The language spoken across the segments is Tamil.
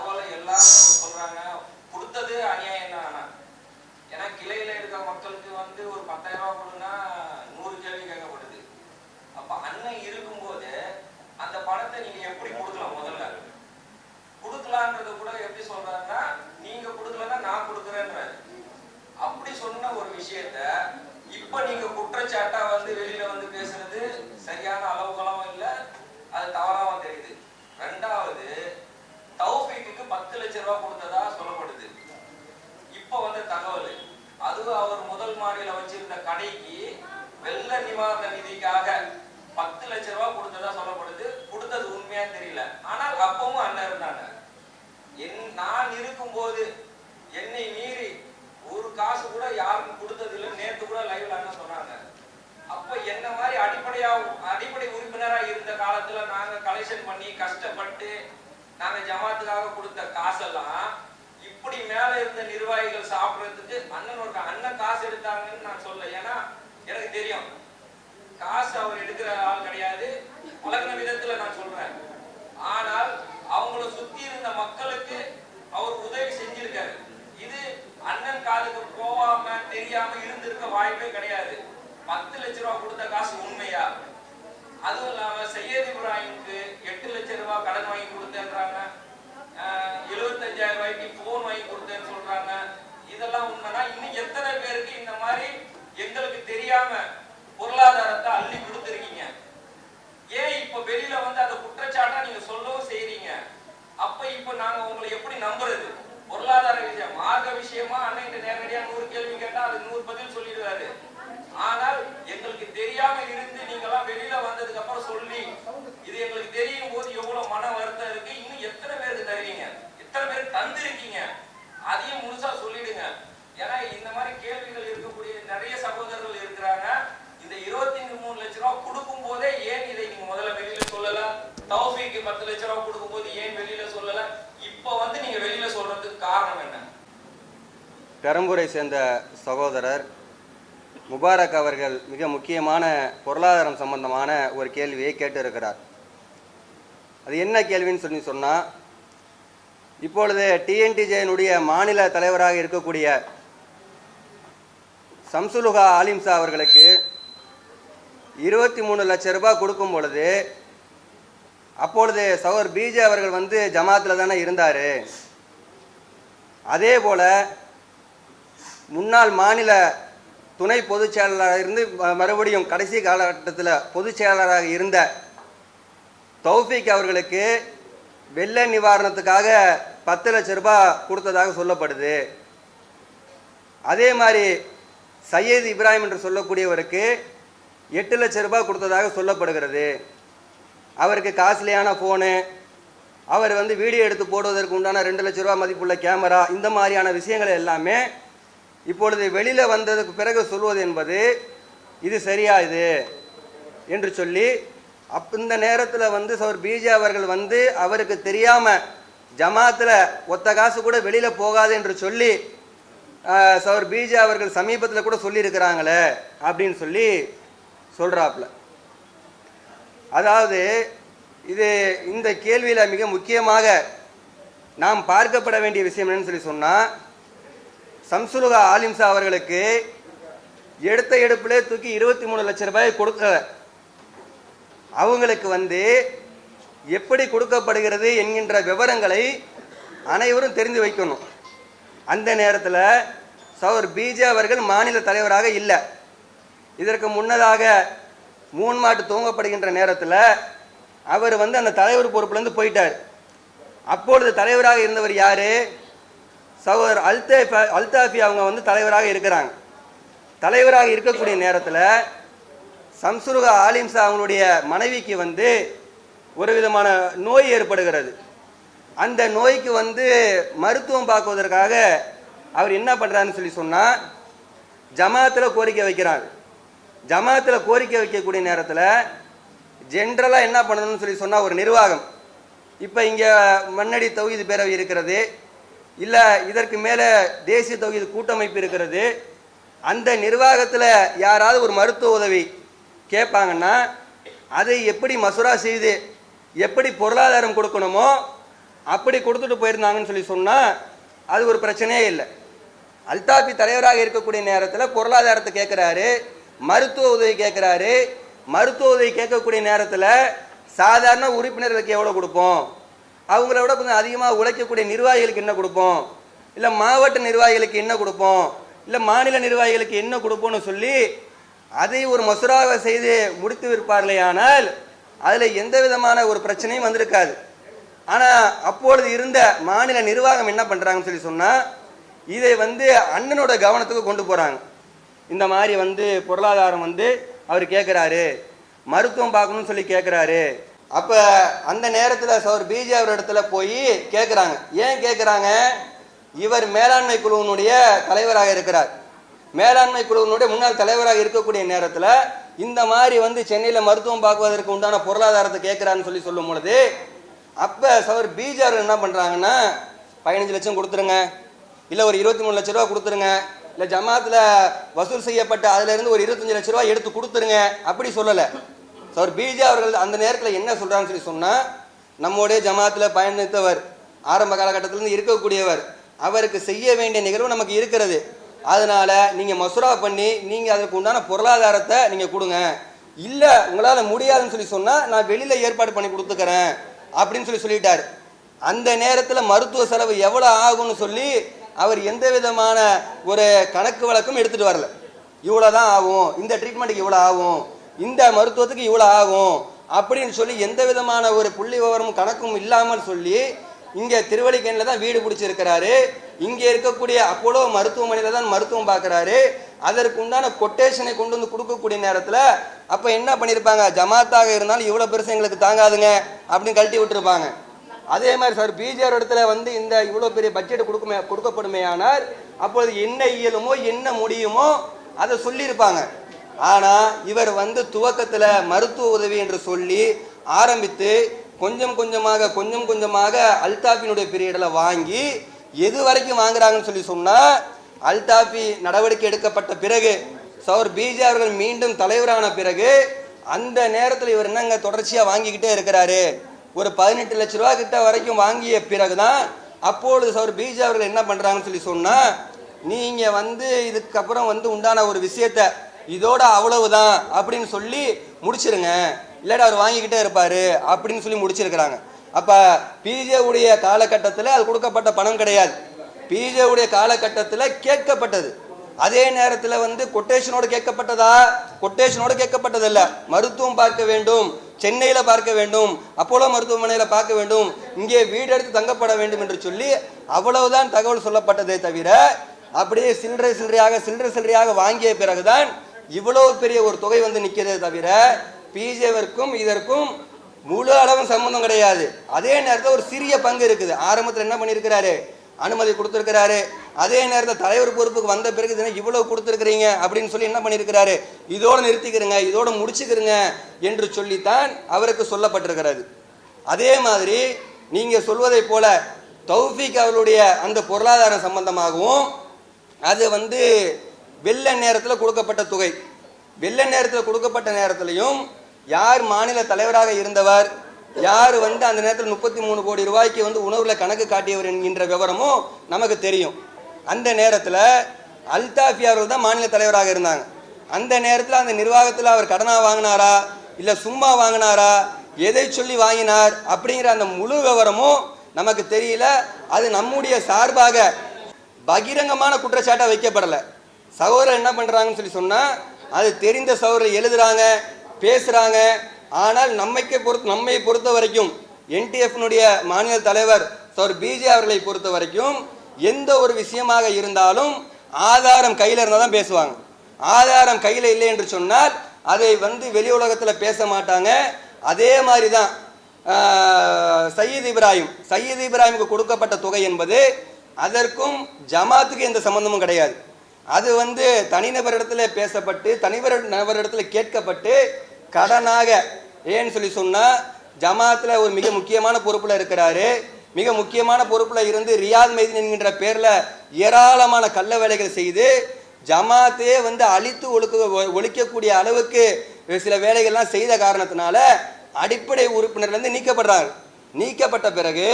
தகவலை எல்லாரும் சொல்றாங்க கொடுத்தது அநியாயம் தான் ஆனா. ஏன்னா கிளையில இருக்க மக்களுக்கு வந்து ஒரு பத்தாயிரம் ரூபாய் கொடுன்னா நூறு கேள்வி கேட்கப்படுது. அப்ப அண்ணன் இருக்கும்போது அந்த பணத்தை நீங்க எப்படி கொடுக்கலாம் முதல்ல? கொடுக்கலான்றது கூட எப்படி சொல்றாருன்னா நீங்க கொடுக்கலன்னா நான் கொடுக்குறேன்றாரு. அப்படி சொன்ன ஒரு விஷயத்த இப்ப நீங்க குற்றச்சாட்டா வந்து வெளியில வந்து பேசுறது சரியான அளவுகளும் இல்லை அது தவறாவும் தெரியுது. ரெண்டாவது தௌஃபீக்கு பத்து லட்சம் ரூபா கொடுத்ததா சொல்லப்படுது. இப்ப வந்த தகவல். அதுவும் அவர் முதல் மாடியில வச்சிருந்த கடைக்கு வெள்ள நிவாரண நிதிக்காக பத்து லட்சம் ரூபாய் கொடுத்ததா சொல்லப்படுது கொடுத்தது உண்மையா தெரியல ஆனால் அப்பவும் அண்ணன் இருந்தாங்க என் நான் இருக்கும்போது என்னை மீறி ஒரு காசு கூட யாருக்கும் கொடுத்தது இல்லை நேத்து கூட லைவ்ல அண்ணன் சொன்னாங்க அப்ப என்ன மாதிரி அடிப்படையா அடிப்படை உறுப்பினரா இருந்த காலத்துல நாங்க கலெக்ஷன் பண்ணி கஷ்டப்பட்டு நாங்க ஜமாத்துக்காக கொடுத்த காசெல்லாம் இப்படி மேல இருந்த நிர்வாகிகள் சாப்பிடுறதுக்கு அண்ணன் ஒரு அண்ணன் காசு எடுத்தாங்கன்னு நான் சொல்ல ஏன்னா எனக்கு தெரியும் காசு அவர் எடுக்கிற ஆள் கிடையாது பழகின விதத்துல நான் சொல்றேன் ஆனால் அவங்கள சுத்தி இருந்த மக்களுக்கு அவர் உதவி செஞ்சிருக்காரு இது அண்ணன் காதுக்கு போகாம தெரியாம இருந்திருக்க வாய்ப்பே கிடையாது. பத்து லட்ச ரூபா கொடுத்த காசு உண்மையா? அதுவும் இல்லாம சையத் இப்ராஹிமுக்கு எட்டு லட்சம் ரூபாய் கடன் வாங்கி கொடுத்தேன்றாங்க. எழுபத்தஞ்சாயிரம் ரூபாய்க்கு போன் வாங்கி கொடுத்தேன்னு சொல்றாங்க. இதெல்லாம் உண்மைனா இன்னும் எத்தனை பேருக்கு இந்த மாதிரி எங்களுக்கு தெரியாம பொருளாதாரத்தை அள்ளி கொடுத்துருக்கீங்க? ஏன் இப்ப வெளியில வந்து அந்த குற்றச்சாட்டா நீங்க சொல்லவும் செய்றீங்க? அப்ப இப்ப நாங்க உங்களை எப்படி நம்புறது? பொருளாதார விஷயம் மார்க்க விஷயமா அண்ணன் நேரடியா நூறு கேள்வி கேட்டா அது நூறு பதில் சொல்லிடுவாரு. ஆனால் எங்களுக்கு தெரியாம இருந்து நீங்க எல்லாம் வெளியில வந்ததுக்கு அப்புறம் சொல்லி இது எங்களுக்கு தெரியும் போது எவ்வளவு மன வருத்தம் இருக்கு. இன்னும் எத்தனை பேருக்கு தருவீங்க? எத்தனை பேருக்கு தந்திருக்கீங்க? அதையும் முழுசா சொல்லிடுங்க. ஏன்னா இந்த மாதிரி கேள்விகள் இருக்கக்கூடிய நிறைய சகோதரர்கள் இருக்கிறாங்க. இந்த இருபத்தி மூணு லட்ச ரூபாய் கொடுக்கும் போதே ஏன் இதை நீங்க முதல்ல வெளியில சொல்லல? தௌஃபிக்கு பத்து லட்ச ரூபாய் கொடுக்கும் போது ஏன் வெளியில சொல்லல? இப்போ வந்து நீங்க வெளியில சொல்றதுக்கு காரணம் என்ன? பெரம்பூரை சேர்ந்த சகோதரர் முபாரக் அவர்கள் மிக முக்கியமான பொருளாதாரம் சம்பந்தமான ஒரு கேள்வியை கேட்டிருக்கிறார். அது என்ன கேள்வின்னு சொல்லி சொன்னால் இப்பொழுது டிஎன்டிஜேனுடைய மாநில தலைவராக இருக்கக்கூடிய சம்சுலுகா ஆலிம்சா அவர்களுக்கு இருபத்தி மூணு லட்சம் ரூபாய் கொடுக்கும் பொழுது அப்பொழுது சகோர் பிஜே அவர்கள் வந்து ஜமாத்தில் தானே இருந்தார். அதே போல் முன்னாள் மாநில துணை பொதுச் செயலாளராக இருந்து ம- மறுபடியும் கடைசி காலகட்டத்தில் பொதுச் செயலாளராக இருந்த தௌஃபிக் அவர்களுக்கு வெள்ள நிவாரணத்துக்காக பத்து லட்ச ரூபாய் கொடுத்ததாக சொல்லப்படுது. அதே மாதிரி சையத் இப்ராஹிம் என்று சொல்லக்கூடியவருக்கு எட்டு லட்ச ரூபாய் கொடுத்ததாக சொல்லப்படுகிறது. அவருக்கு காஸ்ட்லியான ஃபோனு அவர் வந்து வீடியோ எடுத்து போடுவதற்கு உண்டான ரெண்டு லட்ச ரூபா மதிப்புள்ள கேமரா இந்த மாதிரியான விஷயங்கள் எல்லாமே இப்பொழுது வெளியில் வந்ததுக்கு பிறகு சொல்வது என்பது இது சரியா இது? என்று சொல்லி அப் இந்த நேரத்தில் வந்து சவர் பிஜே அவர்கள் வந்து அவருக்கு தெரியாமல் ஜமாத்தில் ஒத்த காசு கூட வெளியில் போகாது என்று சொல்லி சவர் பிஜே அவர்கள் சமீபத்தில் கூட சொல்லியிருக்கிறாங்களே அப்படின்னு சொல்லி சொல்கிறாப்புல அதாவது இது இந்த கேள்வியில் மிக முக்கியமாக நாம் பார்க்கப்பட வேண்டிய விஷயம் என்னன்னு சொல்லி சொன்னால் சம்சுலுகா ஆலிம்சா அவர்களுக்கு எடுத்த எடுப்பிலே தூக்கி இருபத்தி மூணு லட்சம் ரூபாய் கொடுக்கல. அவங்களுக்கு வந்து எப்படி கொடுக்கப்படுகிறது என்கின்ற விவரங்களை அனைவரும் தெரிந்து வைக்கணும். அந்த நேரத்தில் சவர் பிஜே அவர்கள் மாநில தலைவராக இல்லை. இதற்கு முன்னதாக மூணு மாட்டு தூங்கப்படுகின்ற நேரத்தில் அவர் வந்து அந்த தலைவர் பொறுப்புலேருந்து போயிட்டார். அப்பொழுது தலைவராக இருந்தவர் யார்? சகோதர் அல்தேஃபா அல்தாஃபி அவங்க வந்து தலைவராக இருக்கிறாங்க. தலைவராக இருக்கக்கூடிய நேரத்தில் சம்சுருகா ஆலிம்சா அவங்களுடைய மனைவிக்கு வந்து ஒரு விதமான நோய் ஏற்படுகிறது. அந்த நோய்க்கு வந்து மருத்துவம் பார்க்குவதற்காக அவர் என்ன பண்ணுறாருன்னு சொல்லி சொன்னால் ஜமாத்தில் கோரிக்கை வைக்கிறாங்க. ஜமாத்தில் கோரிக்கை வைக்கக்கூடிய நேரத்தில் ஜென்ரலாக என்ன பண்ணணும்னு சொல்லி சொன்னால் ஒரு நிர்வாகம். இப்போ இங்கே மண்ணடி தௌஹீது பேரவை இருக்கிறது. இல்லை இதற்கு மேலே தேசிய தொகுதி கூட்டமைப்பு இருக்கிறது. அந்த நிர்வாகத்தில் யாராவது ஒரு மருத்துவ உதவி கேட்பாங்கன்னா அதை எப்படி மசூரா செய்து எப்படி பொருளாதாரம் கொடுக்கணுமோ அப்படி கொடுத்துட்டு போயிருந்தாங்கன்னு சொல்லி சொன்னால் அது ஒரு பிரச்சனையே இல்லை. அல்தாபி தலைவராக இருக்கக்கூடிய நேரத்தில் பொருளாதாரத்தை கேட்குறாரு மருத்துவ உதவி கேட்குறாரு மருத்துவ உதவி கேட்கக்கூடிய நேரத்தில் சாதாரண உறுப்பினர்களுக்கு எவ்வளோ கொடுப்போம்? அவங்கள விட கொஞ்சம் அதிகமாக உழைக்கக்கூடிய நிர்வாகிகளுக்கு என்ன கொடுப்போம்? இல்லை மாவட்ட நிர்வாகிகளுக்கு என்ன கொடுப்போம்? இல்லை மாநில நிர்வாகிகளுக்கு என்ன கொடுப்போம்னு சொல்லி அதை ஒரு மசோராவை செய்து முடித்து விற்பார்களே ஆனால் அதில் எந்த விதமான ஒரு பிரச்சனையும் வந்திருக்காது. ஆனால் அப்பொழுது இருந்த மாநில நிர்வாகம் என்ன பண்ணுறாங்கன்னு சொல்லி சொன்னால் இதை வந்து அண்ணனோட கவனத்துக்கு கொண்டு போகிறாங்க இந்த மாதிரி வந்து பொருளாதாரம் வந்து அவர் கேட்குறாரு மருத்துவம் பார்க்கணும்னு சொல்லி கேட்குறாரு அப்போ அந்த நேரத்தில் சவர் பிஜே அவர் இடத்துல போய் கேட்குறாங்க ஏன் கேட்குறாங்க இவர் மேலாண்மை குழுவினுடைய தலைவராக இருக்கிறார். மேலாண்மை குழுவினுடைய முன்னாள் தலைவராக இருக்கக்கூடிய நேரத்தில் இந்த மாதிரி வந்து சென்னையில் மருத்துவம் பார்க்குவதற்கு உண்டான பொருளாதாரத்தை கேட்குறான்னு சொல்லி சொல்லும் பொழுது அப்போ சவர் பிஜே அவர் என்ன பண்ணுறாங்கன்னா பதினஞ்சு லட்சம் கொடுத்துருங்க. இல்லை ஒரு இருபத்தி மூணு லட்ச ரூபா கொடுத்துருங்க. இல்லை ஜமாத்தில் வசூல் செய்யப்பட்ட அதுலேருந்து ஒரு இருபத்தஞ்சு லட்ச ரூபா எடுத்து கொடுத்துருங்க. அப்படி சொல்லலை. அவர் பிஜே அவர்கள் அந்த நேரத்தில் என்ன சொல்கிறாங்கன்னு சொல்லி சொன்னால் நம்முடைய ஜமாத்தில் பயணித்தவர் ஆரம்ப காலகட்டத்திலேருந்து இருக்கக்கூடியவர் அவருக்கு செய்ய வேண்டிய நிகழ்வு நமக்கு இருக்கிறது. அதனால நீங்கள் மசூரா பண்ணி நீங்கள் அதற்கு உண்டான பொருளாதாரத்தை நீங்கள் கொடுங்க. இல்லை உங்களால் முடியாதுன்னு சொல்லி சொன்னால் நான் வெளியில் ஏற்பாடு பண்ணி கொடுத்துக்கிறேன். அப்படின்னு சொல்லி சொல்லிட்டார். அந்த நேரத்தில் மருத்துவ செலவு எவ்வளோ ஆகும்னு சொல்லி அவர் எந்த விதமான ஒரு கணக்கு வழக்கும் எடுத்துகிட்டு வரல. இவ்வளோ தான் ஆகும் இந்த ட்ரீட்மெண்ட்டுக்கு இவ்வளோ ஆகும் இந்த மருத்துவத்துக்கு இவ்வளோ ஆகும் அப்படின்னு சொல்லி எந்த விதமான ஒரு புள்ளி விவரமும் கணக்கும் இல்லாமல் சொல்லி இங்கே திருவள்ளிக்கேணியில் தான் வீடு பிடிச்சிருக்கிறாரு. இங்கே இருக்கக்கூடிய அப்போலோ மருத்துவமனையில் தான் மருத்துவம் பார்க்குறாரு. அதற்கு உண்டான கொட்டேஷனை கொண்டு வந்து கொடுக்கக்கூடிய நேரத்தில் அப்போ என்ன பண்ணியிருப்பாங்க ஜமாத்தாக இருந்தாலும் இவ்வளோ பெருசு எங்களுக்கு தாங்காதுங்க அப்படின்னு கழட்டி விட்டுருப்பாங்க. அதே மாதிரி சார் பிஜேஆர் இடத்துல வந்து இந்த இவ்வளோ பெரிய பட்ஜெட் கொடுக்குமே கொடுக்கப்படுமே ஆனால் அப்பொழுது என்ன இயலுமோ என்ன முடியுமோ அதை சொல்லியிருப்பாங்க. ஆனால் இவர் வந்து துவக்கத்தில் மருத்துவ உதவி என்று சொல்லி ஆரம்பித்து கொஞ்சம் கொஞ்சமாக கொஞ்சம் கொஞ்சமாக அல்தாஃபினுடைய பீரியடில் வாங்கி எது வரைக்கும் வாங்குறாங்கன்னு சொல்லி சொன்னால் அல்தாஃபி நடவடிக்கை எடுக்கப்பட்ட பிறகு சவர் பிஜே அவர்கள் மீண்டும் தலைவரான பிறகு அந்த நேரத்தில் இவர் என்னங்க தொடர்ச்சியாக வாங்கிக்கிட்டே இருக்கிறாரு? ஒரு பதினெட்டு லட்ச ரூபா கிட்ட வரைக்கும் வாங்கிய பிறகுதான் அப்பொழுது அவர் பிஜே அவர்கள் என்ன பண்ணுறாங்கன்னு சொல்லி சொன்னால் நீங்கள் வந்து இதுக்கப்புறம் வந்து உண்டான ஒரு விஷயத்த இதோட அவ்வளவுதான் அப்படின்னு சொல்லி முடிச்சிருங்க. இல்லாட்டி அவர் வாங்கிக்கிட்டே இருப்பார் அப்படின்னு சொல்லி முடிச்சிருக்கிறாங்க. அப்போ பிஜேவுடைய காலகட்டத்தில் அது கொடுக்கப்பட்ட பணம் கிடையாது. பிஜேவுடைய காலகட்டத்தில் கேட்கப்பட்டது. அதே நேரத்தில் வந்து கொட்டேஷனோடு கேட்கப்பட்டதா? கொட்டேஷனோடு கேட்கப்பட்டதில்லை. மருத்துவம் பார்க்க வேண்டும். சென்னையில் பார்க்க வேண்டும் அப்போலோ மருத்துவமனையில் பார்க்க வேண்டும் இங்கே வீடு எடுத்து தங்கப்பட வேண்டும் என்று சொல்லி அவ்வளவுதான் தகவல் சொல்லப்பட்டதே தவிர அப்படியே சில்லறை சில்லறையாக சில்லறை சில்லறையாக வாங்கிய பிறகுதான் இவ்வளவு பெரிய ஒரு தொகை வந்து நிற்கிறதே தவிர பிஜேவிற்கும் இதற்கும் முழு அளவும் சம்பந்தம் கிடையாது. அதே நேரத்தில் ஒரு சிறிய பங்கு இருக்குது. ஆரம்பத்தில் என்ன பண்ணியிருக்கிறாரு? அனுமதி கொடுத்துருக்கிறாரு. அதே நேரத்தில் தலைவர் பொறுப்புக்கு வந்த பிறகு இதுனா இவ்வளோ கொடுத்துருக்குறீங்க அப்படின்னு சொல்லி என்ன பண்ணியிருக்கிறாரு? இதோடு நிறுத்திக்கிறங்க இதோடு முடிச்சுக்கிறங்க என்று சொல்லித்தான் அவருக்கு சொல்லப்பட்டிருக்கிறது. அதே மாதிரி நீங்கள் சொல்வதைப் போல தௌஃபிக் அவருடைய அந்த பொருளாதார சம்பந்தமாகவும் அது வந்து வெள்ள நேரத்தில் கொடுக்கப்பட்ட தொகை. வெள்ள நேரத்தில் கொடுக்கப்பட்ட நேரத்திலையும் யார் மாநில தலைவராக இருந்தவர் யார் வந்து அந்த நேரத்தில் முப்பத்தி மூணு கோடி ரூபாய்க்கு வந்து உணவுல கணக்கு காட்டியவர் என்கின்ற விவரமும் நமக்கு தெரியும். அந்த நேரத்தில் அல்தாஃபி அவர்கள் தான் மாநில தலைவராக இருந்தாங்க. அந்த நேரத்தில் அந்த நிர்வாகத்தில் அவர் கடனாக வாங்கினாரா? இல்லை சும்மா வாங்கினாரா? எதை சொல்லி வாங்கினார்? அப்படிங்கிற அந்த முழு விவரமும் நமக்கு தெரியல. அது நம்முடைய சார்பாக பகிரங்கமான குற்றச்சாட்டாக வைக்கப்படலை. சகோதரர் என்ன பண்ணுறாங்கன்னு சொல்லி சொன்னால் அது தெரிந்த சகோதரர் எழுதுறாங்க பேசுகிறாங்க ஆனால் நம்மைக்கு பொறுத்த நம்மை பொறுத்த வரைக்கும் என்டிஎஃப்னுடைய மாநில தலைவர் சர் பிஜே அவர்களை பொறுத்த வரைக்கும் எந்த ஒரு விஷயமாக இருந்தாலும் ஆதாரம் கையில் இருந்தால் தான் பேசுவாங்க. ஆதாரம் கையில் இல்லை என்று சொன்னால் அதை வந்து வெளி உலகத்தில் பேச மாட்டாங்க. அதே மாதிரி தான் சையீத் இப்ராஹிம். சையீத் இப்ராஹிமுக்கு கொடுக்கப்பட்ட தொகை என்பது அதற்கும் ஜமாத்துக்கு எந்த சம்மந்தமும் கிடையாது. அது வந்து தனிநபரிடத்துல பேசப்பட்டு தனிவர் நபரிடத்தில் கேட்கப்பட்டு கடனாக. ஏன்னு சொல்லி சொன்னால் ஜமாத்தில் ஒரு மிக முக்கியமான பொறுப்பில் இருக்கிறாரு. மிக முக்கியமான பொறுப்பில் இருந்து ரியாத் மைதீன் என்கின்ற பேரில் ஏராளமான கள்ள வேலைகள் செய்து ஜமாத்தே வந்து அழித்து ஒழுக்க ஒழிக்கக்கூடிய அளவுக்கு சில வேலைகள்லாம் செய்த காரணத்தினால அடிப்படை உறுப்பினர்லேருந்து நீக்கப்படுறாங்க. நீக்கப்பட்ட பிறகு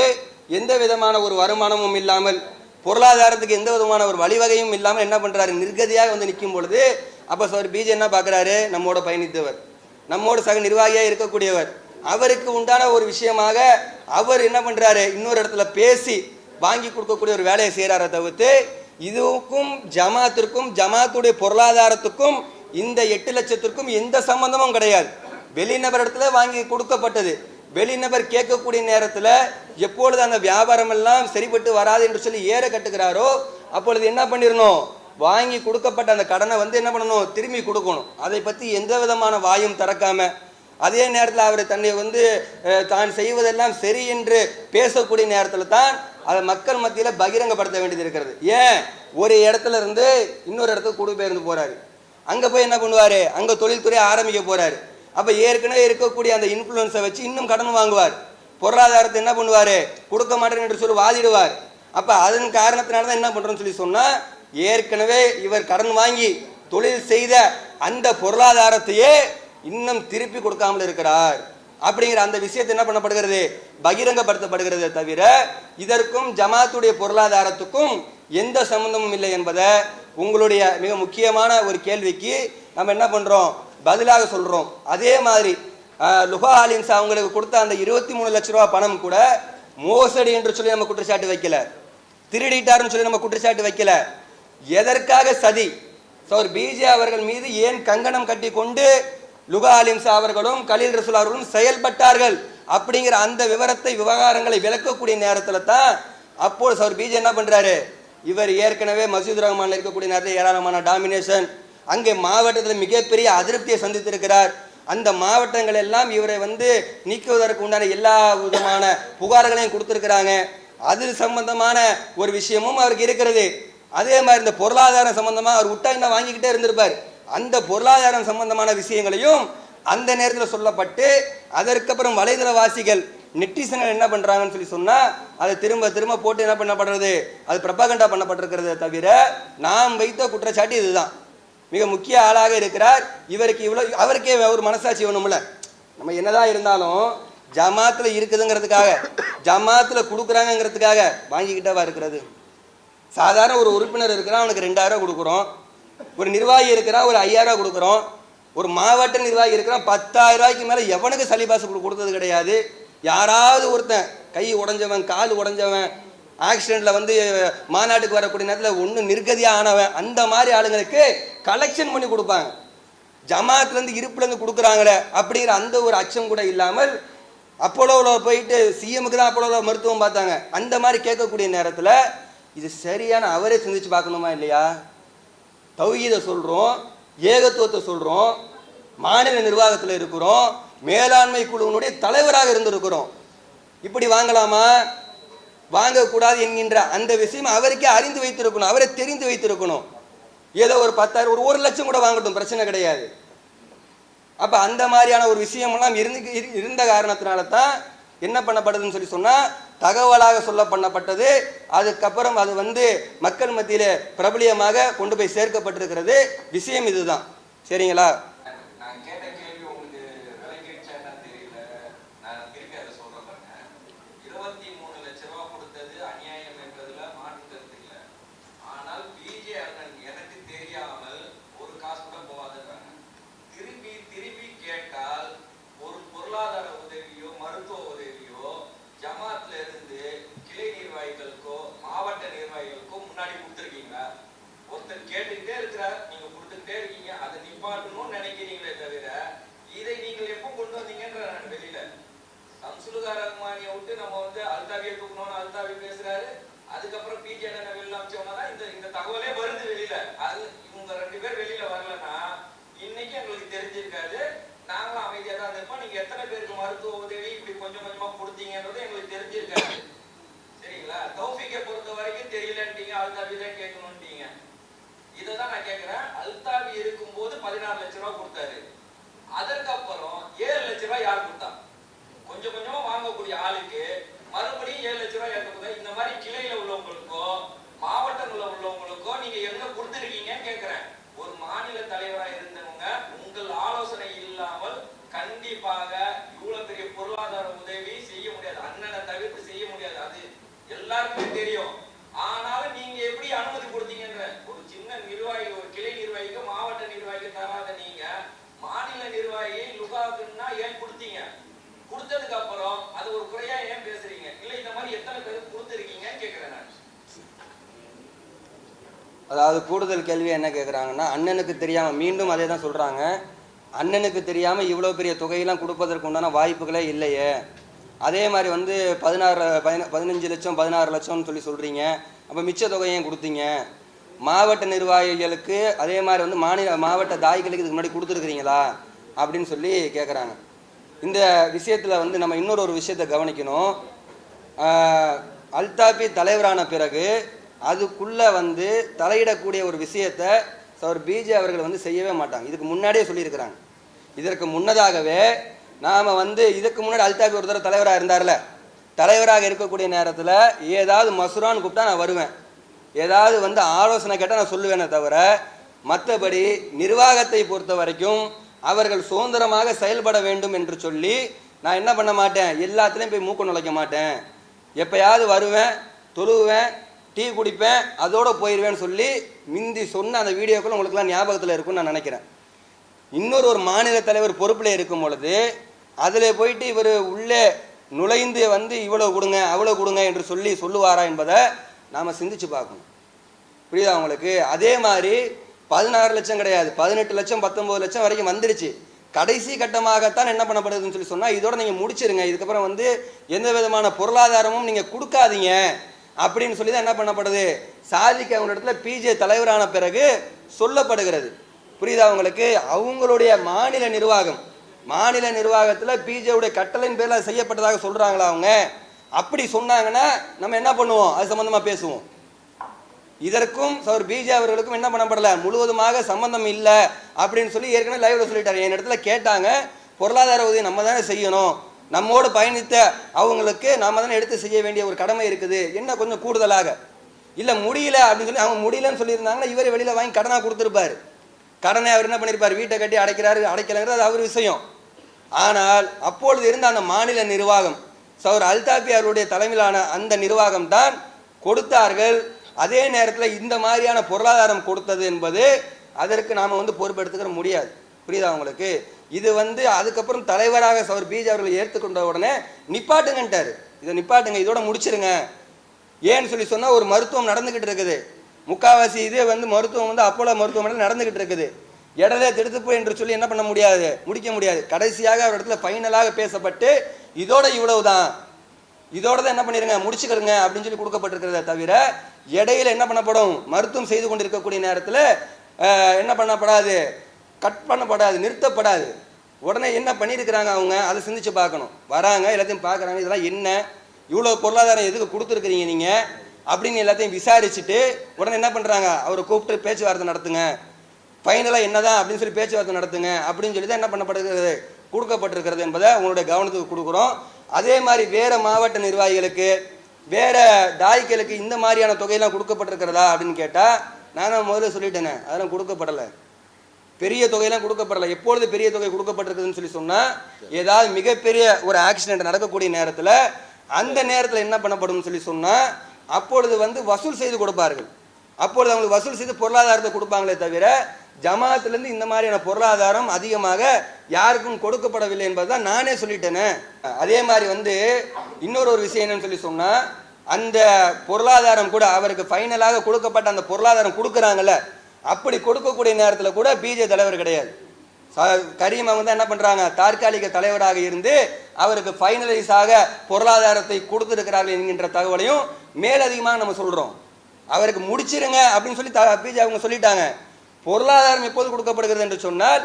எந்த விதமான ஒரு வருமானமும் இல்லாமல் பொருளாதாரத்துக்கு எந்த விதமான ஒரு வழிவகையும் இல்லாமல் என்ன பண்ணுறாரு நிர்கதியாக வந்து நிற்கும் பொழுது அப்போ சார் பிஜே என்ன பார்க்குறாரு நம்மோட பயணித்தவர். நம்மோட சக நிர்வாகியாக இருக்கக்கூடியவர். அவருக்கு உண்டான ஒரு விஷயமாக அவர் என்ன பண்ணுறாரு இன்னொரு இடத்துல பேசி வாங்கி கொடுக்கக்கூடிய ஒரு வேலையை செய்கிறாரை தவிர்த்து இதுக்கும் ஜமாத்திற்கும் ஜமாத்துடைய பொருளாதாரத்துக்கும் இந்த எட்டு லட்சத்திற்கும் எந்த சம்பந்தமும் கிடையாது. வெளிநபர் இடத்துல வாங்கி கொடுக்கப்பட்டது. வெளிநபர் கேட்கக்கூடிய நேரத்தில் எப்பொழுது அந்த வியாபாரம் எல்லாம் சரிப்பட்டு வராது என்று சொல்லி ஏற கட்டுகிறாரோ அப்பொழுது என்ன பண்ணிடணும்? வாங்கி கொடுக்கப்பட்ட அந்த கடனை வந்து என்ன பண்ணணும்? திரும்பி கொடுக்கணும். அதை பற்றி எந்த விதமான வாயும் திறக்காமல் அதே நேரத்தில் அவர் தன்னை வந்து தான் செய்வதெல்லாம் சரி என்று பேசக்கூடிய நேரத்தில் தான் அதை மக்கள் மத்தியில் பகிரங்கப்படுத்த வேண்டியது இருக்கிறது. ஏன்? ஒரு இடத்துல இருந்து இன்னொரு இடத்துக்கு கூடு போயிருந்து போகிறாரு அங்கே போய் என்ன பண்ணுவார்? அங்கே தொழில்துறை ஆரம்பிக்க போகிறாரு அப்போ ஏற்கனவே இருக்கக்கூடிய அந்த இன்ஃப்ளூயன்ஸை வச்சு இன்னும் கடன் வாங்குவார். பொருளாதாரத்தை என்ன பண்ணுவார்? கொடுக்க மாட்டேன் என்று சொல்லி வாதிடுவார். அப்போ அதன் காரணத்தினால தான் என்ன பண்ணுறோன்னு சொல்லி சொன்னால் ஏற்கனவே இவர் கடன் வாங்கி தொழில் செய்த அந்த பொருளாதாரத்தையே இன்னும் திருப்பி கொடுக்காமல் இருக்கிறார். அப்படிங்கிற அந்த விஷயத்தை என்ன பண்ணப்படுகிறது? பகிரங்கப்படுத்தப்படுகிறதே தவிர இதற்கும் ஜமாத்துடைய பொருளாதாரத்துக்கும் எந்த சம்பந்தமும் இல்லை என்பதை உங்களுடைய மிக முக்கியமான ஒரு கேள்விக்கு நம்ம என்ன பண்றோம்? பதிலாக சொல்றோம். அதே மாதிரி லுஹா அலின்ஸ் அவங்களுக்கு கொடுத்த அந்த இருபத்தி மூணு லட்ச ரூபா பணம் கூட மோசடி என்று சொல்லி நம்ம குற்றச்சாட்டு வைக்கல. திருடிட்டாருன்னு சொல்லி நம்ம குற்றச்சாட்டு வைக்கல. எதற்காக சதி? சௌர் பிஜே அவர்கள் மீது ஏன் கங்கணம் கட்டி கொண்டு லுகா அலிம்சா அவர்களும் கலீல் ரசூல் அவர்களும் செயல்பட்டார்கள். அப்படிங்கிற அந்த விவரத்தை விவகாரங்களை விளக்கக்கூடிய நேரத்தில் தான் அப்போது அவர் பிஜே என்ன பண்ணுறாரு இவர் ஏற்கனவே மசூத் ரஹ்மான் இருக்கக்கூடிய நேரத்தில் ஏராளமான டாமினேஷன் அங்கே மாவட்டத்தில் மிகப்பெரிய அதிருப்தியை சந்தித்திருக்கிறார். அந்த மாவட்டங்கள் எல்லாம் இவரை வந்து நீக்குவதற்கு உண்டான எல்லா விதமான புகார்களையும் கொடுத்துருக்குறாங்க. அது சம்பந்தமான ஒரு விஷயமும் அவருக்கு இருக்கிறது. அதே மாதிரி இந்த பொருளாதாரம் சம்பந்தமாக அவர் உட்டா வாங்கிக்கிட்டே இருந்திருப்பார். அந்த பொருளாதாரம் சம்பந்தமான விஷயங்களையும் அந்த நேரத்தில் சொல்லப்பட்டு அதற்கப்புறம் வலைதளவாசிகள் நெட்டிசன்கள் என்ன பண்ணுறாங்கன்னு சொல்லி சொன்னால் அதை திரும்ப திரும்ப போட்டு என்ன பண்ணப்படுறது? அது பிரபாகண்டா பண்ணப்பட்டிருக்கிறத தவிர நாம் வைத்த குற்றச்சாட்டு இதுதான். மிக முக்கிய ஆளாக இருக்கிறார். இவருக்கு இவ்வளோ அவருக்கே ஒரு மனசாட்சி வேணும்ல. நம்ம என்னதான் இருந்தாலும் ஜமாத்தில் இருக்குதுங்கிறதுக்காக ஜமாத்தில் கொடுக்குறாங்கங்கிறதுக்காக வாங்கிக்கிட்டவா இருக்கிறது. சாதாரண ஒரு உறுப்பினர் இருக்கிறான் அவனுக்கு ரெண்டாயிரம் கொடுக்குறோம். ஒரு நிர்வாகி இருக்கிறான் ஒரு ஐயாயிரம் கொடுக்குறோம். ஒரு மாவட்ட நிர்வாகி இருக்கிறான் பத்தாயிரம் ரூபாய்க்கு மேலே எவனுக்கு சலிபாசு கொடுத்தது கிடையாது. யாராவது ஒருத்தன் கை உடஞ்சவன் கால் உடஞ்சவன் ஆக்சிடெண்ட்டில் வந்து மாநாட்டுக்கு வரக்கூடிய நேரத்தில் ஒன்று நிர்கதியாக ஆனவன் அந்த மாதிரி ஆளுங்களுக்கு கலெக்ஷன் பண்ணி கொடுப்பாங்க. ஜமாத்துலேருந்து இருப்புலேருந்து கொடுக்குறாங்களே அப்படிங்கிற அந்த ஒரு அச்சம் கூட இல்லாமல் அப்போலோவில் போயிட்டு சிஎம்க்கு தான் அப்போலோவில் மருத்துவம் பார்த்தாங்க. அந்த மாதிரி கேட்கக்கூடிய நேரத்தில் இது சரியான அவரே சிந்திச்சு பார்க்கணுமா இல்லையா? தௌகீதை சொல்கிறோம் ஏகத்துவத்தை சொல்கிறோம் மாநில நிர்வாகத்தில் இருக்கிறோம் மேலாண்மை குழுவினுடைய தலைவராக இருந்திருக்கிறோம். இப்படி வாங்கலாமா? வாங்கக்கூடாது என்கின்ற அந்த விஷயம் அவருக்கே அறிந்து வைத்திருக்கணும் அவரை தெரிந்து வைத்திருக்கணும். ஏதோ ஒரு பத்தாயிரம் ஒரு ஒரு லட்சம் கூட வாங்கட்டும் பிரச்சனை கிடையாது. அப்போ அந்த மாதிரியான ஒரு விஷயமெல்லாம் இருந்து இரு- இருந்த காரணத்தினால தான் என்ன பண்ணப்படுதுன்னு சொல்லி சொன்னால் தகவலாக சொல்ல பண்ணப்பட்டது அதுக்கப்புறம் அது வந்து மக்கள் மத்தியில் பிரபலியமாக கொண்டு போய் சேர்க்கப்பட்டிருக்கிறது. விஷயம் இதுதான். சரிங்களா நான் கேட்ட கேள்வி உங்களுக்கு விளங்கிடுச்சா என்னன்னு தெரியல நான் திருப்பி அதை சொல்றேன் பாருங்க இருபத்தி மூணு லட்ச ரூபாய் கொடுத்தது அநியாயம் என்றதுல மாற்று கருத்து இல்லை ஆனால் பிஜே அண்ணன் எனக்கு தெரியாமல் ஒரு காசு கூட போகாதுன்றாங்க திருப்பி திருப்பி கேட்டால் ஒரு பொருளாதார உதவியோ மருத்துவ உதவியோ ஜமாத்ல இருந்து கிளை நிர்வாகிகளுக்கோ மாவட்ட நிர்வாகிகளுக்கோ முன்னாடி கொடுத்துருக்கீங்களா ஒருத்தர் கேட்டுக்கிட்டே இருக்கிறார் நீங்க கொடுத்துக்கிட்டே இருக்கீங்க அதை நிப்பாட்டணும்னு நினைக்கிறீங்க அதாவது கூடுதல் கேள்வி என்ன கேட்குறாங்கன்னா அண்ணனுக்கு தெரியாமல் மீண்டும் அதே தான் சொல்கிறாங்க அண்ணனுக்கு தெரியாமல் இவ்வளோ பெரிய தொகையெல்லாம் கொடுப்பதற்கு உண்டான வாய்ப்புகளே இல்லையே. அதே மாதிரி வந்து பதினாறு பதின பதினஞ்சு லட்சம் பதினாறு லட்சம்னு சொல்லி சொல்கிறீங்க அப்போ மிச்ச தொகையும் கொடுத்தீங்க? மாவட்ட நிர்வாகிகளுக்கு அதே மாதிரி வந்து மாநில மாவட்ட தாய்களுக்கு இதுக்கு முன்னாடி கொடுத்துருக்குறீங்களா? அப்படின்னு சொல்லி கேட்குறாங்க இந்த விஷயத்தில் வந்து நம்ம இன்னொரு ஒரு விஷயத்தை கவனிக்கணும். அல்தாபி தலைவரான பிறகு அதுக்குள்ளே வந்து தலையிடக்கூடிய ஒரு விஷயத்தை அவர் பிஜே அவர்கள் வந்து செய்யவே மாட்டாங்க. இதுக்கு முன்னாடியே சொல்லியிருக்கிறாங்க. இதற்கு முன்னதாகவே நாம் வந்து இதுக்கு முன்னாடி அல்தாபி ஒரு தடவை தலைவராக இருந்தார்ல. தலைவராக இருக்கக்கூடிய நேரத்தில் ஏதாவது மசுரான்னு கூப்பிட்டா நான் வருவேன். ஏதாவது வந்து ஆலோசனை கேட்டால் நான் சொல்லுவேனே தவிர மற்றபடி நிர்வாகத்தை பொறுத்த வரைக்கும் அவர்கள் சுதந்திரமாக செயல்பட வேண்டும் என்று சொல்லி நான் என்ன பண்ண மாட்டேன்? எல்லாத்துலேயும் போய் மூக்க நுழைக்க மாட்டேன். எப்பயாவது வருவேன் தொழுவேன் டீ குடிப்பேன் அதோட போயிடுவேன்னு சொல்லி மிந்தி சொன்ன அந்த வீடியோக்கள் உங்களுக்குலாம் ஞாபகத்தில் இருக்கும்னு நான் நினைக்கிறேன். இன்னொரு ஒரு மாநில தலைவர் பொறுப்பில் இருக்கும் பொழுது அதில் போயிட்டு இவர் உள்ளே நுழைந்து வந்து இவ்வளோ கொடுங்க அவ்வளோ கொடுங்க என்று சொல்லி சொல்லுவாரா என்பதை நாம் சிந்திச்சு பார்க்கணும். புரியுதா உங்களுக்கு? அதே மாதிரி பதினாறு லட்சம் கிடையாது பதினெட்டு லட்சம் பத்தொம்பது லட்சம் வரைக்கும் வந்துருச்சு. கடைசி கட்டமாகத்தான் என்ன பண்ணப்படுதுன்னு சொல்லி சொன்னால் இதோட நீங்கள் முடிச்சிருங்க. இதுக்கப்புறம் வந்து எந்த விதமான பொருளாதாரமும் நீங்கள் கொடுக்காதீங்க. அப்படின்னு சொல்லி தான் என்ன பண்ணப்படுது? சாதிக்கு அவங்க இடத்துல பிஜே தலைவரான பிறகு சொல்லப்படுகிறது. புரியுதா உங்களுக்கு? அவங்களுடைய மாநில நிர்வாகம். மாநில நிர்வாகத்தில் பிஜேவுடைய கட்டளையின் பேரில் செய்யப்பட்டதாக சொல்கிறாங்களா அவங்க? அப்படி சொன்னாங்கன்னா நம்ம என்ன பண்ணுவோம்? அது சம்மந்தமாக பேசுவோம். இதற்கும் சவர் பிஜே அவர்களுக்கும் என்ன பண்ணப்படலை? முழுவதுமாக சம்மந்தம் இல்லை அப்படின்னு சொல்லி ஏற்கனவே லைவ்ல சொல்லிட்டாரு. என் இடத்துல கேட்டாங்க. பொருளாதார உதவி நம்ம தானே செய்யணும். நம்மோடு பயணித்த அவங்களுக்கு நாம் தானே எடுத்து செய்ய வேண்டிய ஒரு கடமை இருக்குது. என்ன கொஞ்சம் கூடுதலாக? இல்லை முடியல அப்படின்னு சொல்லி அவங்க முடியலன்னு சொல்லியிருந்தாங்கன்னா இவர் வெளியில் வாங்கி கடனாக கொடுத்துருப்பாரு. கடனை அவர் என்ன பண்ணியிருப்பார் வீட்டை கட்டி அடைக்கிறாரு அடைக்கலைங்கிறது அது அவர் விஷயம். ஆனால் அப்பொழுது இருந்த அந்த மாநில நிர்வாகம் சௌர் அல்தாபி அவருடைய தலைமையிலான அந்த நிர்வாகம் தான் கொடுத்தார்கள். அதே நேரத்தில் இந்த மாதிரியான பொருளாதாரம் கொடுத்தது என்பது அதற்கு நாம் வந்து பொறுப்பெடுத்துக்கிற முடியாது. புரியுதா உங்களுக்கு? இது வந்து அதுக்கப்புறம் தலைவராக அவர் பிஜே அவர்கள் ஏற்றுக்கொண்ட உடனே நிப்பாட்டுங்கன்ட்டார். இதை நிப்பாட்டுங்க இதோட முடிச்சிருங்க. ஏன்னு சொல்லி சொன்னால் ஒரு மருத்துவம் நடந்துக்கிட்டு இருக்குது. முக்காவாசி இதே வந்து மருத்துவம் வந்து அப்போலோ மருத்துவமனையில் நடந்துக்கிட்டு இருக்குது. இடதே திடுத்துப்பு என்று சொல்லி என்ன பண்ண முடியாது? முடிக்க முடியாது. கடைசியாக அவர் இடத்துல ஃபைனலாக பேசப்பட்டு இதோட இவ்வளவு தான் இதோட தான் என்ன பண்ணிருங்க முடிச்சுக்கிறங்க அப்படின்னு சொல்லி கொடுக்கப்பட்டிருக்கிறத தவிர இடையில என்ன பண்ணப்படும்? மருத்துவம் செய்து கொண்டிருக்கக்கூடிய நேரத்தில் என்ன பண்ணப்படாது? கட் பண்ணப்படாது நிறுத்தப்படாது. உடனே என்ன பண்ணியிருக்கிறாங்க அவங்க? அதை சிந்திச்சு பார்க்கணும். வராங்க எல்லாத்தையும் பார்க்குறாங்க. இதெல்லாம் என்ன? இவ்வளோ பொருளாதாரம் எதுக்கு கொடுத்துருக்குறீங்க நீங்கள் அப்படின்னு எல்லாத்தையும் விசாரிச்சுட்டு உடனே என்ன பண்ணுறாங்க அவரை கூப்பிட்டு பேச்சுவார்த்தை நடத்துங்க. ஃபைனலாக என்னதான் அப்படின்னு சொல்லி பேச்சுவார்த்தை நடத்துங்க. அப்படின்னு சொல்லி தான் என்ன பண்ணப்படுகிறது கொடுக்கப்பட்டிருக்கிறது என்பதை உங்களுடைய கவனத்துக்கு கொடுக்குறோம். அதே மாதிரி வேறு மாவட்ட நிர்வாகிகளுக்கு வேறு தாய்களுக்கு இந்த மாதிரியான தொகையெல்லாம் கொடுக்கப்பட்டிருக்கிறதா அப்படின்னு கேட்டால் நான் முதல்ல சொல்லிட்டேனே அதெல்லாம் கொடுக்கப்படலை. பெரிய தொகையெல்லாம் கொடுக்கப்படலை. எப்பொழுது பெரிய தொகை கொடுக்கப்பட்டிருக்குதுன்னு சொல்லி சொன்னால் ஏதாவது மிகப்பெரிய ஒரு ஆக்சிடென்ட் நடக்கக்கூடிய நேரத்தில் அந்த நேரத்தில் என்ன பண்ணப்படும்னு சொல்லி சொன்னால் அப்பொழுது வந்து வசூல் செய்து கொடுப்பார்கள். அப்பொழுது அவங்களுக்கு வசூல் செய்து பொருளாதாரத்தை கொடுப்பாங்களே தவிர ஜமாத்துலேருந்து இந்த மாதிரியான பொருளாதாரம் அதிகமாக யாருக்கும் கொடுக்கப்படவில்லை என்பதுதான் நானே சொல்லிட்டேனே. அதே மாதிரி வந்து இன்னொரு ஒரு விஷயம் என்னன்னு சொல்லி சொன்னால் அந்த பொருளாதாரம் கூட அவருக்கு ஃபைனலாக கொடுக்கப்பட்ட அந்த பொருளாதாரம் கொடுக்குறாங்கல்ல அப்படி கொடுக்கக்கூடிய நேரத்தில் கூட பிஜே தலைவர் கிடையாது. ச- கரீம் அவங்க என்ன பண்ணுறாங்க தற்காலிக தலைவராக இருந்து அவருக்கு ஃபைனலைஸாக பொருளாதாரத்தை கொடுத்துருக்கிறார்கள் என்கின்ற தகவலையும் மேலதிகமாக நம்ம சொல்கிறோம் அவருக்கு முடிச்சிருங்க அப்படின்னு சொல்லி த பிஜே அவங்க சொல்லிட்டாங்க. பொருளாதாரம் எப்போது கொடுக்கப்படுகிறது என்று சொன்னால்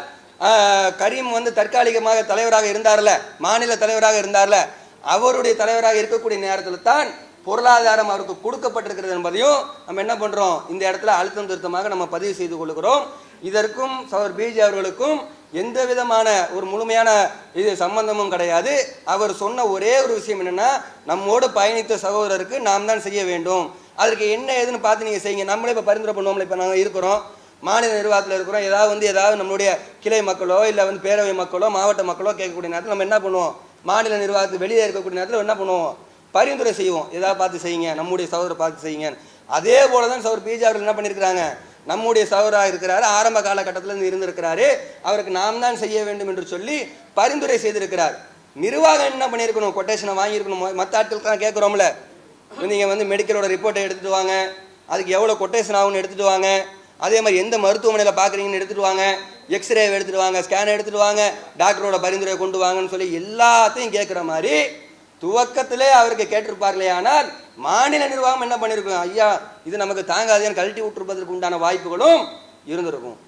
கரீம் வந்து தற்காலிகமாக தலைவராக இருந்தார்ல மாநில தலைவராக இருந்தார்ல அவருடைய தலைவராக இருக்கக்கூடிய நேரத்தில் தான் பொருளாதாரம் அவருக்கு கொடுக்கப்பட்டிருக்கிறது என்பதையும் நம்ம என்ன பண்ணுறோம் இந்த இடத்துல அழுத்தம் திருத்தமாக நம்ம பதிவு செய்து கொள்கிறோம். இதற்கும் சவர் பிஜி அவர்களுக்கும் எந்த விதமான ஒரு முழுமையான இது சம்பந்தமும் கிடையாது. அவர் சொன்ன ஒரே ஒரு விஷயம் என்னென்னா நம்மோடு பயணித்த சகோதரருக்கு நாம் தான் செய்ய வேண்டும். அதற்கு என்ன ஏதுன்னு பார்த்து நீங்கள் செய்யுங்க. நம்மளே இப்போ பரிந்துரை பண்ணுவோம்ல இப்போ நாங்கள் இருக்கிறோம். மாநில நிர்வாகத்தில் இருக்கிறோம். ஏதாவது வந்து ஏதாவது நம்மளுடைய கிளை மக்களோ இல்லை வந்து பேரவை மக்களோ மாவட்ட மக்களோ கேட்கக்கூடிய நேரத்தில் நம்ம என்ன பண்ணுவோம்? மாநில நிர்வாகத்துக்கு வெளியே இருக்கக்கூடிய நேரத்தில் என்ன பண்ணுவோம்? பரிந்துரை செய்வோம். எதாவது பார்த்து செய்யுங்க நம்முடைய சகோதரை பார்த்து செய்யுங்க. அதே போல தான் சவர் பிஜே அவர்கள் என்ன பண்ணியிருக்கிறாங்க நம்முடைய சவராக இருக்கிறாரு ஆரம்ப காலகட்டத்தில் இருந்து இருந்திருக்கிறாரு. அவருக்கு நாம் தான் செய்ய வேண்டும் என்று சொல்லி பரிந்துரை செய்திருக்கிறார். நிர்வாகம் என்ன பண்ணியிருக்கணும் கொட்டேஷனை வாங்கியிருக்கணும். மற்ற ஆட்களுக்கு தான் கேட்குறோம்ல. நீங்கள் வந்து மெடிக்கலோட ரிப்போர்ட்டை எடுத்துகிட்டு வாங்க. அதுக்கு எவ்வளோ கொட்டேஷன் ஆகும்னு எடுத்துகிட்டு வாங்க. அதே மாதிரி எந்த மருத்துவமனையில் பார்க்குறீங்கன்னு எடுத்துகிட்டு வாங்க. எக்ஸ்ரே எடுத்துகிட்டு வாங்க ஸ்கேன் எடுத்துகிட்டு வாங்க. டாக்டரோட பரிந்துரை கொண்டு வாங்கன்னு சொல்லி எல்லாத்தையும் கேட்குற மாதிரி துவக்கத்திலே அவருக்கு கேட்டிருப்பார்களே ஆனால் மாநில நிர்வாகம் என்ன பண்ணியிருக்கும் ஐயா இது நமக்கு தாங்காதேன்னு கழட்டி விட்டுருப்பதற்கு உண்டான வாய்ப்புகளும் இருந்திருக்கும்.